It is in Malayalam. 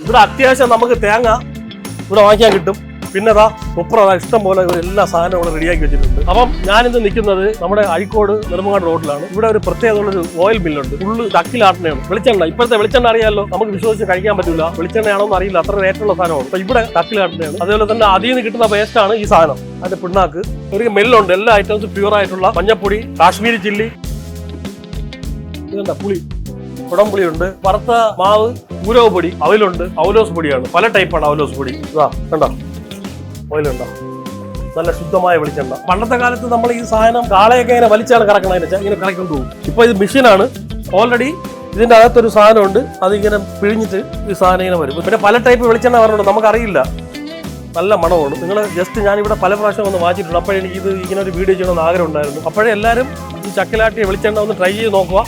ഇവിടെ അത്യാവശ്യം നമുക്ക് തേങ്ങ ഇവിടെ വാങ്ങിക്കാൻ കിട്ടും. പിന്നെ അതാ ഉപ്പറ ഇഷ്ടം പോലെ എല്ലാ സാധനവും ഇവിടെ റെഡിയാക്കി വെച്ചിട്ടുണ്ട്. അപ്പം ഞാനിന്ന് നിൽക്കുന്നത് നമ്മുടെ അഴിക്കോട് നെടുമങ്ങാട് റോഡിലാണ്. ഇവിടെ ഒരു പ്രത്യേകതയുള്ള ഒരു ഓയിൽ മില്ലുണ്ട് ഫുള്ള് ചക്കിലാട്ടണയാണ് വെളിച്ചെണ്ണ. ഇപ്പോഴത്തെ വെളിച്ചെണ്ണ അറിയാമല്ലോ നമുക്ക് വിശ്വസിച്ച് കഴിക്കാൻ പറ്റില്ല വെളിച്ചെണ്ണയാണോ എന്ന് അറിയില്ല. അത്ര റേറ്റുള്ള സാധനമാണ്. അപ്പൊ ഇവിടെ ചക്കിലാട്ടണയാണ് അതേപോലെ തന്നെ അതിൽ നിന്ന് കിട്ടുന്ന വേസ്റ്റാണ് ഈ സാധനം. അതിന്റെ പിണ്ണാക്ക്. ഒരു മെല്ലുണ്ട് എല്ലാ ഐറ്റംസും പ്യൂർ ആയിട്ടുള്ള മഞ്ഞപ്പൊടി കാശ്മീരി ചില്ലി പുളി? കുടംപുളിയുണ്ട്. വറുത്ത മാവ് ഊരവ് പൊടി അവലുണ്ട് അവലോസ് പൊടിയാണ് പല ടൈപ്പാണ് അവലോസ് പൊടി ഇതാ കണ്ടോ? ഓയിലുണ്ടോ നല്ല ശുദ്ധമായ വെളിച്ചെണ്ണ. പണ്ടത്തെ കാലത്ത് നമ്മൾ ഈ സാധനം കാളയൊക്കെ ഇങ്ങനെ വലിച്ചാണ് കറക്കണതിന് ഇങ്ങനെ കറക്കൊണ്ട് പോകും ഇപ്പൊ ഇത് മെഷീനാണ്. ഓൾറെഡി ഇതിന്റെ അകത്തൊരു സാധനമുണ്ട്. അതിങ്ങനെ പിഴിഞ്ഞിട്ട് ഈ സാധനം ഇങ്ങനെ വരും. പിന്നെ പല ടൈപ്പ് വെളിച്ചെണ്ണ വരണുണ്ട് നമുക്കറിയില്ല. നല്ല മണമാണ്. നിങ്ങൾ ജസ്റ്റ് ഞാൻ ഞാനിവിടെ പല പ്രാവശ്യം ഒന്ന് വാങ്ങിച്ചിട്ടുണ്ട്. അപ്പോഴെനിക്ക് ഇത് ഇങ്ങനെ ഒരു വീഡിയോ ചെയ്യണമെന്ന് ആഗ്രഹം ഉണ്ടായിരുന്നു അപ്പോഴേ എല്ലാവരും ഈ ചക്കിലാട്ടിയ വെളിച്ചെണ്ണ ഒന്ന് ട്രൈ ചെയ്ത് നോക്കുക.